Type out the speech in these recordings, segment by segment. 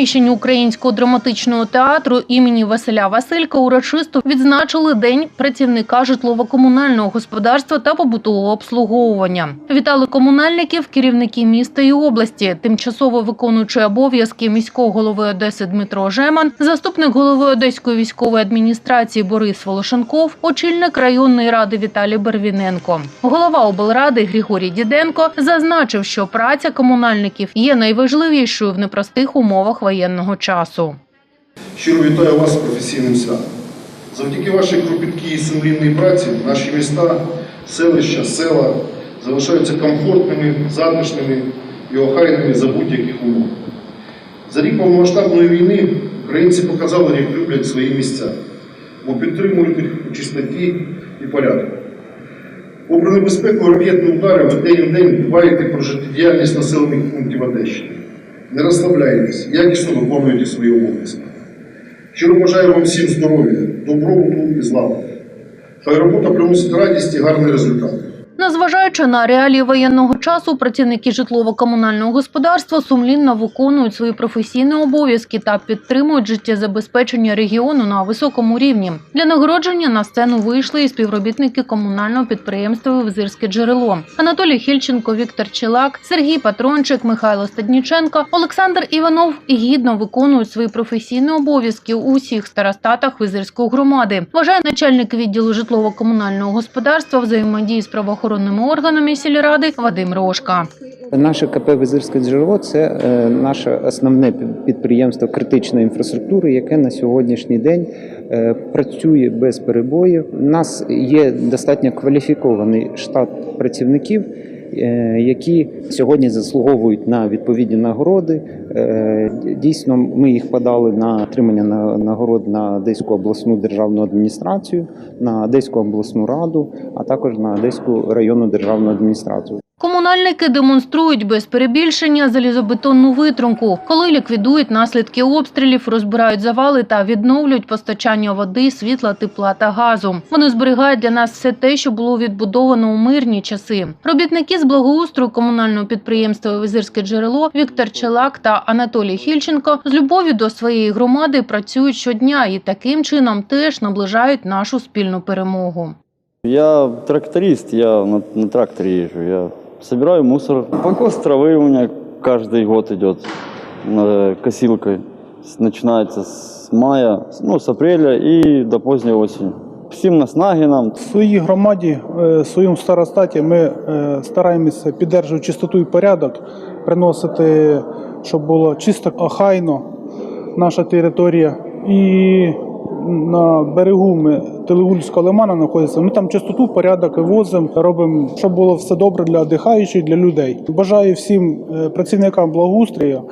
Приміщенні українського драматичного театру імені Василя Василька урочисто відзначили День працівника житлово-комунального господарства та побутового обслуговування. Вітали комунальників, керівники міста і області, тимчасово виконуючий обов'язки міського голови Одеси Дмитро Жеман, заступник голови Одеської військової адміністрації Борис Волошенков, очільник районної ради Віталій Барвіненко. Голова облради Григорій Діденко зазначив, що праця комунальників є найважливішою в непростих умовах воєнного часу. Щиро вітаю вас професійним святом. Завдяки вашій кропіткій і сумлінній праці наші міста, селища, села залишаються комфортними, затишними і охайними за будь-яких умов. За рік повномасштабної війни українці показали, як люблять свої місця, бо підтримують їх у чистоті і порядку. Попри небезпеку ракетних ударів, ви день у день дбаєте про життєдіяльність населених пунктів Одещини. Не розслабляйтесь, якісно виконуєте свої обов'язки. Щиро бажаю вам всім здоров'я, добробуту і злагоди. Хай робота приносить радість і гарний результат. Незважаючи на реалії воєнного часу, працівники житлово-комунального господарства сумлінно виконують свої професійні обов'язки та підтримують життєзабезпечення регіону на високому рівні. Для нагородження на сцену вийшли і співробітники комунального підприємства Визирське джерело Анатолій Хільченко, Віктор Челак, Сергій Патрончик, Михайло Стадніченко, Олександр Іванов гідно виконують свої професійні обов'язки у усіх старостатах Визирської громади. Вважає начальник відділу житлово-комунального господарства взаємодії з правоохоронними органами сільради Вадим Рошка. Наше КП Визирське джерело це е, наше основне підприємство критичної інфраструктури, яке на сьогоднішній день е, працює без перебоїв. У нас є достатньо кваліфікований штат працівників. Е, Які сьогодні заслуговують на відповідні нагороди. Е, Дійсно, ми їх подали на отримання на- нагород на Одеську обласну державну адміністрацію, на Одеську обласну раду, а також на Одеську районну державну адміністрацію. Комунальники демонструють без перебільшення залізобетонну витримку, коли ліквідують наслідки обстрілів, розбирають завали та відновлюють постачання води, світла, тепла та газу. Вони зберігають для нас все те, що було відбудовано у мирні часи. Робітники з благоустрою комунального підприємства Визирське джерело Віктор Челак та Анатолій Хільченко з любов'ю до своєї громади працюють щодня і таким чином теж наближають нашу спільну перемогу. Я тракторист, я на, на тракторе езжу. Я собираю мусор. Покос травы у меня каждый год идет э, косилкой. С- Начинается с мая, ну, с апреля и до поздней осени. Всім наснаги нам. В своїй громаді, е, в своєму старостаті ми е, стараємося підтримувати чистоту і порядок, приносити, щоб було чисто, охайно наша територія. І на берегу ми Телегульського лимана знаходиться. Ми там чистоту, порядок вивозимо, робимо, щоб було все добре для дихаючих, для людей. Бажаю всім е, працівникам благоустрою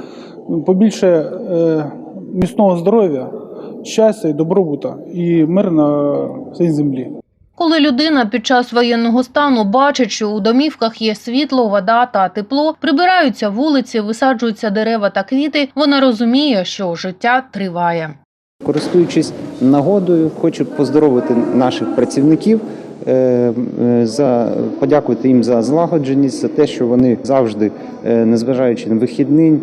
побільше е, міцного здоров'я, щастя добробута і мир на всій землі. Коли людина під час воєнного стану бачить, що у домівках є світло, вода та тепло, прибираються вулиці, висаджуються дерева та квіти, вона розуміє, що життя триває. Користуючись нагодою, хочу поздоровити наших працівників, е, е, подякувати їм за злагодженість, за те, що вони завжди, е, незважаючи на вихідний,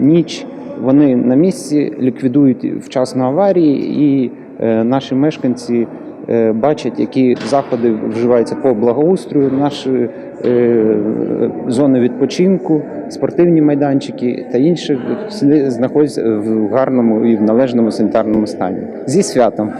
ніч, вони на місці ліквідують вчасно аварії, і наші мешканці бачать, які заходи вживаються по благоустрою, наші е, зони відпочинку, спортивні майданчики та інші знаходяться в гарному і в належному санітарному стані. Зі святом!